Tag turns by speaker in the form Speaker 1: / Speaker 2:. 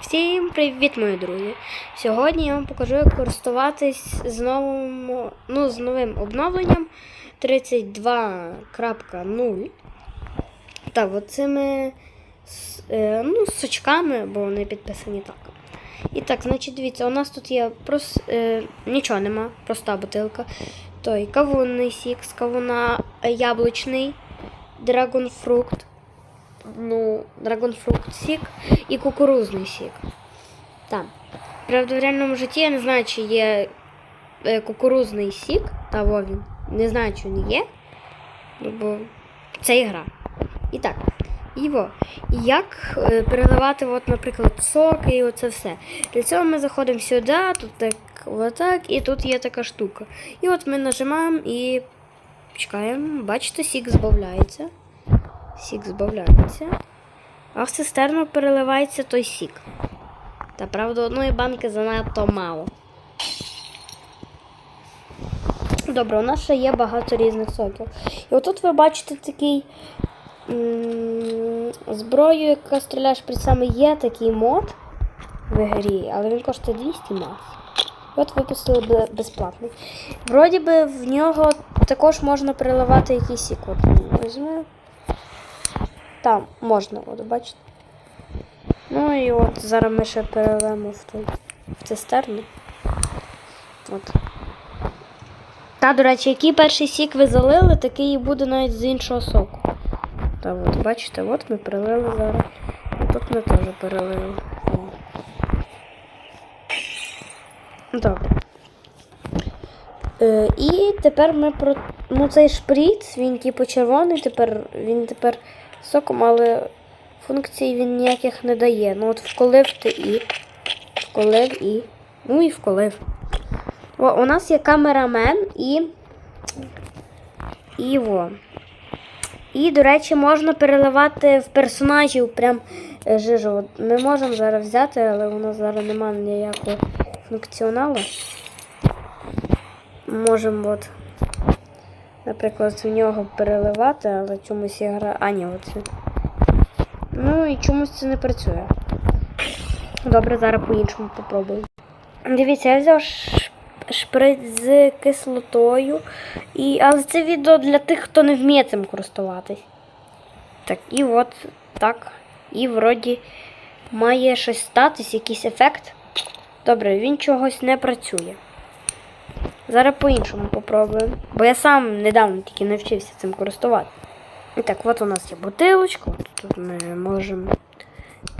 Speaker 1: Всім привіт, мої друзі! Сьогодні я вам покажу, як користуватись з новим, ну, з новим обновленням 32.0. Так, оцими е, ну, з очками, бо вони підписані так. І так, значить, дивіться, у нас тут є прос, е, нічого нема, проста бутилка. Той кавунний сік, кавуна яблучний, драгонфрукт, ну, драгонфрукт сік і кукурузний сік. Так. Правда, в реальному житті я не знаю, чи є е, кукурузний сік, та він. Не знаю, чи він є. Ну, бо це ігра. І так. Іво, як е, переливати, от, наприклад, сок і оце все. Для цього ми заходимо сюди, тут так, отак, і тут є така штука. І от ми нажимаємо і чекаємо. Бачите, сік збавляється. Сік збавляється. А в цистерну переливається той сік. Та правда, одної банки занадто мало. Добре, у нас ще є багато різних соків. І отут ви бачите такий зброю, яка стріляєш при саме є такий мод в грі, але він коштує 200 макс. І От випустили безплатний. Вроді би в нього також можна переливати якийсь сік. От візьму. Там можна, от бачите. Ну і от зараз ми ще переливаємо в той в цистерну. От. Та, до речі, який перший сік ви залили, такий і буде навіть з іншого соку. Та от, бачите, от ми перелили зараз. І тут ми теж перелили. Добре. Е, і тепер ми про. Ну, цей шприц, він типу червоний, тепер він тепер соком, але функцій він ніяких не дає. Ну от вколив ти і. Вколив і. Ну і вколив. О, у нас є камерамен і. І во. І, до речі, можна переливати в персонажів прям е, жижу. Ми можемо зараз взяти, але у нас зараз немає ніякого функціоналу. Можемо от, наприклад, в нього переливати, але чомусь ігра. А, ні, оце. Ну і чомусь це не працює. Добре, зараз по-іншому попробую. Дивіться, я взяв шприц з кислотою. І... Але це відео для тих, хто не вміє цим користуватись. Так, і от так. І вроді має щось статись, якийсь ефект. Добре, він чогось не працює. Зараз по-іншому попробую. Бо я сам недавно тільки навчився цим користуватися. І так, от у нас є бутилочка, тут ми можемо